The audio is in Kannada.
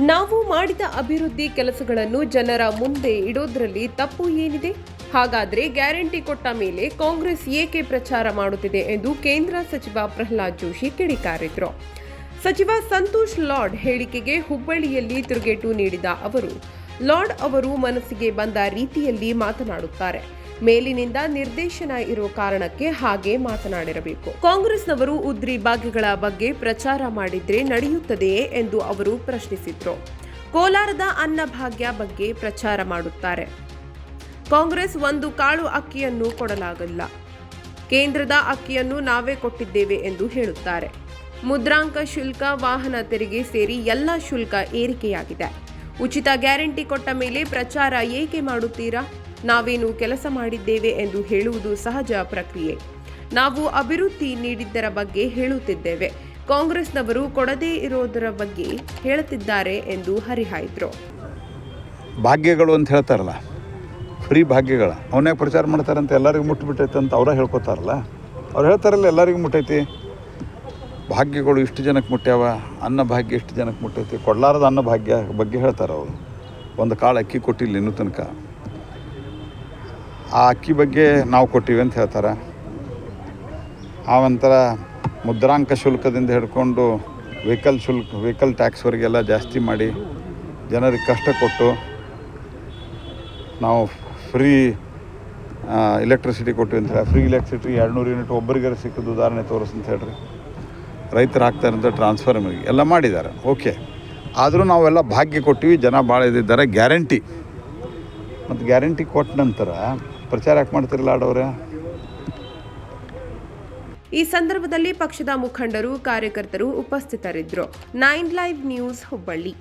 ನಾವು ಮಾಡಿದ ಅಭಿವೃದ್ಧಿ ಕೆಲಸಗಳನ್ನು ಜನರ ಮುಂದೆ ಇಡೋದ್ರಲ್ಲಿ ತಪ್ಪು ಏನಿದೆ? ಹಾಗಾದರೆ ಗ್ಯಾರಂಟಿ ಕೊಟ್ಟ ಮೇಲೆ ಕಾಂಗ್ರೆಸ್ ಏಕೆ ಪ್ರಚಾರ ಮಾಡುತ್ತಿದೆ ಎಂದು ಕೇಂದ್ರ ಸಚಿವ ಪ್ರಹ್ಲಾದ್ ಜೋಶಿ ಕಿಡಿಕಾರಿದ್ರು. ಸಚಿವ ಸಂತೋಷ್ ಲಾರ್ಡ್ ಹೇಳಿಕೆಗೆ ಹುಬ್ಬಳ್ಳಿಯಲ್ಲಿ ತಿರುಗೇಟು ನೀಡಿದ ಅವರು ಲಾರ್ಡ್ ಅವರು ಮನಸ್ಸಿಗೆ ಬಂದ ರೀತಿಯಲ್ಲಿ ಮಾತನಾಡುತ್ತಾರೆ. ಮೇಲಿನಿಂದ ನಿರ್ದೇಶನ ಇರುವ ಕಾರಣಕ್ಕೆ ಹಾಗೆ ಮಾತನಾಡಿರಬೇಕು. ಕಾಂಗ್ರೆಸ್ನವರು ಉದ್ರಿ ಭಾಗ್ಯಗಳ ಬಗ್ಗೆ ಪ್ರಚಾರ ಮಾಡಿದ್ರೆ ನಡೆಯುತ್ತದೆಯೇ ಎಂದು ಅವರು ಪ್ರಶ್ನಿಸಿದ್ರು. ಕೋಲಾರದ ಅನ್ನಭಾಗ್ಯ ಬಗ್ಗೆ ಪ್ರಚಾರ ಮಾಡುತ್ತಾರೆ. ಕಾಂಗ್ರೆಸ್ ಒಂದು ಕಾಳು ಅಕ್ಕಿಯನ್ನು ಕೊಡಲಾಗಿಲ್ಲ. ಕೇಂದ್ರದ ಅಕ್ಕಿಯನ್ನು ನಾವೇ ಕೊಟ್ಟಿದ್ದೇವೆ ಎಂದು ಹೇಳುತ್ತಾರೆ. ಮುದ್ರಾಂಕ ಶುಲ್ಕ ವಾಹನ ತೆರಿಗೆ ಸೇರಿ ಎಲ್ಲ ಶುಲ್ಕ ಏರಿಕೆಯಾಗಿದೆ. ಉಚಿತ ಗ್ಯಾರಂಟಿ ಕೊಟ್ಟ ಮೇಲೆ ಪ್ರಚಾರ ಏಕೆ ಮಾಡುತ್ತೀರಾ? ನಾವೇನು ಕೆಲಸ ಮಾಡಿದ್ದೇವೆ ಎಂದು ಹೇಳುವುದು ಸಹಜ ಪ್ರಕ್ರಿಯೆ. ನಾವು ಅಭಿವೃದ್ಧಿ ನೀಡಿದ್ದರ ಬಗ್ಗೆ ಹೇಳುತ್ತಿದ್ದೇವೆ. ಕಾಂಗ್ರೆಸ್ನವರು ಕೊಡದೇ ಇರೋದರ ಬಗ್ಗೆ ಹೇಳುತ್ತಿದ್ದಾರೆ ಎಂದು ಹರಿಹಾಯಿದ್ರು. ಭಾಗ್ಯಗಳು ಅಂತ ಹೇಳ್ತಾರಲ್ಲ, ಫ್ರೀ ಭಾಗ್ಯಗಳ ಅವನ್ಯಾಗ ಪ್ರಚಾರ ಮಾಡ್ತಾರಂತ ಎಲ್ಲರಿಗೂ ಮುಟ್ಟುಬಿಟ್ಟೈತೆ ಅಂತ ಅವರ ಹೇಳ್ಕೊತಾರಲ್ಲ. ಅವ್ರು ಹೇಳ್ತಾರಲ್ಲ, ಎಲ್ಲರಿಗೂ ಮುಟ್ಟೈತಿ. ಭಾಗ್ಯಗಳು ಇಷ್ಟು ಜನಕ್ಕೆ ಮುಟ್ಟ್ಯಾವ ಅನ್ನ ಭಾಗ್ಯ ಇಷ್ಟು ಜನಕ್ಕೆ ಮುಟ್ಟೈತಿ, ಕೊಡಲಾರದ ಅನ್ನ ಭಾಗ್ಯ ಬಗ್ಗೆ ಹೇಳ್ತಾರೆ ಅವರು. ಒಂದು ಕಾಳು ಅಕ್ಕಿ ಕೊಟ್ಟಿಲ್ಲ ಇನ್ನೂ ತನಕ. ಆ ಅಕ್ಕಿ ಬಗ್ಗೆ ನಾವು ಕೊಟ್ಟಿವಿ ಅಂತ ಹೇಳ್ತಾರೆ. ಆ ಒಂಥರ ಮುದ್ರಾಂಕ ಶುಲ್ಕದಿಂದ ಹಿಡ್ಕೊಂಡು ವೆಹಿಕಲ್ ಶುಲ್ಕ, ವೆಹಿಕಲ್ ಟ್ಯಾಕ್ಸ್ವರೆಗೆಲ್ಲ ಜಾಸ್ತಿ ಮಾಡಿ ಜನರಿಗೆ ಕಷ್ಟ ಕೊಟ್ಟು ನಾವು ಫ್ರೀ ಎಲೆಕ್ಟ್ರಿಸಿಟಿ ಕೊಟ್ಟಿವಿ ಅಂತ ಹೇಳಿ, ಫ್ರೀ ಎಲೆಕ್ಟ್ರಿಸಿಟಿ ಎರಡುನೂರು ಯೂನಿಟ್ ಒಬ್ಬರಿಗಾರ ಸಿಕ್ಕಿದ್ದು ಉದಾಹರಣೆ ತೋರಿಸ್ ಅಂತ ಹೇಳ್ರಿ. ರೈತರು ಹಾಕ್ತಾರಂತ ಟ್ರಾನ್ಸ್ಫಾರ್ಮರ್ಗೆ ಎಲ್ಲ ಮಾಡಿದ್ದಾರೆ. ಓಕೆ ಆದರೂ ನಾವೆಲ್ಲ ಭಾಗ್ಯ ಕೊಟ್ಟಿವಿ, ಜನ ಭಾಳ ಇದ್ದಿದ್ದಾರೆ ಗ್ಯಾರಂಟಿ ಮತ್ತು ಗ್ಯಾರಂಟಿ ಕೊಟ್ಟ ನಂತರ ಪ್ರಚಾರ ಯಾಕೆ ಮಾಡ್ತಿರಲ್ಲ ಈ ಸಂದರ್ಭದಲ್ಲಿ ಪಕ್ಷದ ಮುಖಂಡರು ಕಾರ್ಯಕರ್ತರು ಉಪಸ್ಥಿತರಿದ್ದರು. Nine live news Hubballi.